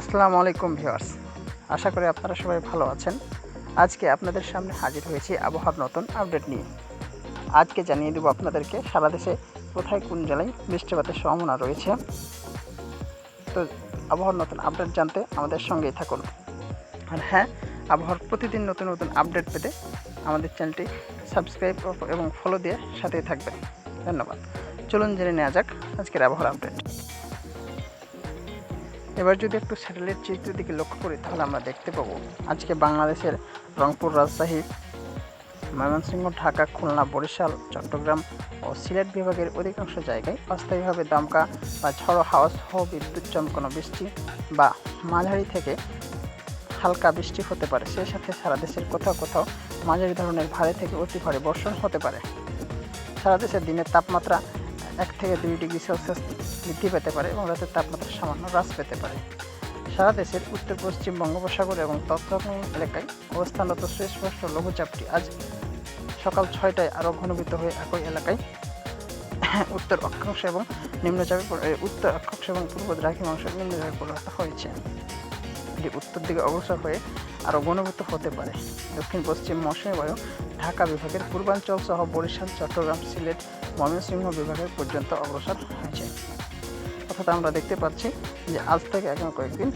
আসসালামু আলাইকুম ভিউয়ার্স। আশা করি আপনারা সবাই ভালো আছেন। আজকে আপনাদের সামনে হাজির হয়েছি আবহাওয়ার নতুন আপডেট নিয়ে। আজকে জানিয়ে দেবো আপনাদেরকে, সারা দেশে কোথায় কোন জেলায় বৃষ্টিপাতের সম্ভাবনা রয়েছে। তো আবহাওয়ার নতুন আপডেট জানতে আমাদের সঙ্গেই থাকুন। আর হ্যাঁ আবহাওয়ার প্রতিদিন নতুন নতুন আপডেট পেতে আমাদের চ্যানেলটি সাবস্ক্রাইব এবং ফলো দিয়ে সাথেই থাকবেন। ধন্যবাদ। চলুন জেনে নেওয়া যাক আজকের আবহাওয়ার আপডেট। এবার যদি একটু স্যাটেলাইট চিত্রের দিকে লক্ষ্য করি, তাহলে আমরা দেখতে পাবো আজকে বাংলাদেশের রংপুর রাজশাহী, ময়মনসিংহ, ঢাকা, খুলনা, বরিশাল, চট্টগ্রাম ও সিলেট বিভাগের অধিকাংশ জায়গায় অস্থায়ীভাবে দমকা বা ঝড়ো হাওয়া সহ বিদ্যুৎ চমকানো বৃষ্টি বা মাঝারি থেকে হালকা বৃষ্টি হতে পারে। সেই সাথে সারা দেশের কোথাও কোথাও মাঝারি ধরনের ভারী থেকে অতি ভারী বর্ষণ হতে পারে। সারা দেশের দিনের তাপমাত্রা এক থেকে দুই ডিগ্রি সেলসিয়াস বৃদ্ধি পেতে পারে এবং রাতের তাপমাত্রা সামান্য হ্রাস পেতে পারে। সারা দেশের উত্তর, পশ্চিম বঙ্গোপসাগর এবং তৎসংলগ্ন এলাকায় অবস্থানরত সুস্পষ্ট লঘুচাপটি আজ সকাল ছয়টায় আরও ঘনীভূত হয়ে একই এলাকায় উত্তর অক্ষাংশ এবং নিম্নচাপে উত্তর অক্ষাংশ এবং পূর্ব দ্রাঘিমাংশ নিম্নচাপে পরিণত হয়েছে। এটি উত্তর দিকে অগ্রসর হয়ে আরও ঘনীভূত হতে পারে। দক্ষিণ, পশ্চিম মৌসুমী বায়ু ঢাকা বিভাগের পূর্বাঞ্চল সহ বরিশাল, চট্টগ্রাম, সিলেট, ময়মনসিংহ বিভাগের পর্যন্ত অগ্রসর হয়েছে। অর্থাৎ আমরা দেখতে পাচ্ছি যে আজ থেকে এখন কয়েকদিন